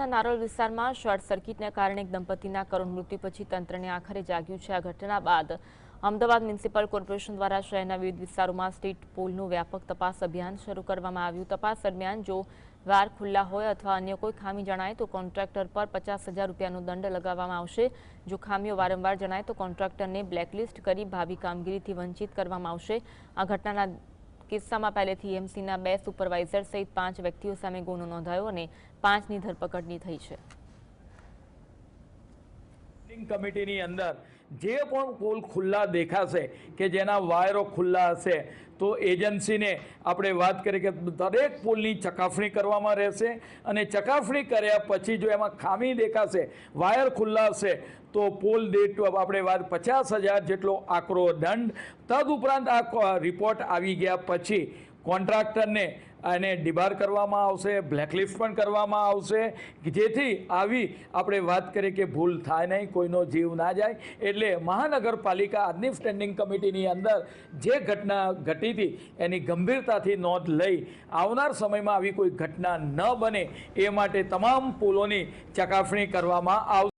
અમદાવાદના નારોલ વિસ્તારમાં શોર્ટ સર્કિટને કારણે એક દંપતીના કરુણ મૃત્યુ પછી તંત્રને આખરે જાગ્યું છે આ ઘટના બાદ. અમદાવાદ મ્યુનિસિપલ કોર્પોરેશન દ્વારા શહેરના વિવિધ વિસ્તારોમાં સ્ટ્રીટ પોલનું વ્યાપક તપાસ અભિયાન શરૂ કરવામાં આવ્યું. તપાસ દરમિયાન જો વાર ખુલ્લા હોય અથવા અન્ય કોઈ ખામી જણાય તો કોન્ટ્રાક્ટર પર પચાસ હજાર રૂપિયાનો દંડ લગાવવામાં આવશે. જો ખામીઓ વારંવાર જણાય તો કોન્ટ્રાક્ટરને બ્લેકલિસ્ટ કરી ભાવિ કામગીરીથી વંચિત કરવામાં આવશે. આ ઘટનાના કિસ્સામાં પહેલેથી એમસીના બે સુપરવાઇઝર સહિત પાંચ વ્યક્તિઓ સામે ગુનો નોંધાયો અને પાંચની ધરપકડની થઈ છે. સ્ટેન્ડિંગ કમિટીની અંદર જે પણ પોલ ખુલ્લા દેખાશે કે જેના વાયરો ખુલ્લા હશે, તો એજન્સીને આપણે વાત કરી કે દરેક પોલની ચકાસણી કરવામાં રહેશે અને ચકાસણી કર્યા પછી જો એમાં ખામી દેખાશે, વાયર ખુલ્લા હશે, તો પોલ દીઠ આપણે વાત પચાસ હજાર જેટલો આકરો દંડ. તદ ઉપરાંત આ રિપોર્ટ આવી ગયા પછી કોન્ટ્રાક્ટરને એને ડિબાર કરવામાં આવશે, બ્લેકલિસ્ટ પણ કરવામાં આવશે જેથી આવી આપણે વાત કરીએ કે ભૂલ થાય નહીં, કોઈનો જીવ ના જાય. એટલે મહાનગરપાલિકા આજની સ્ટેન્ડિંગ કમિટીની અંદર જે ઘટના ઘટી હતી, એની ગંભીરતાથી નોંધ લઈ આવનાર સમયમાં આવી કોઈ ઘટના ન બને એ માટે તમામ પુલોની ચકાસણી કરવામાં આવશે.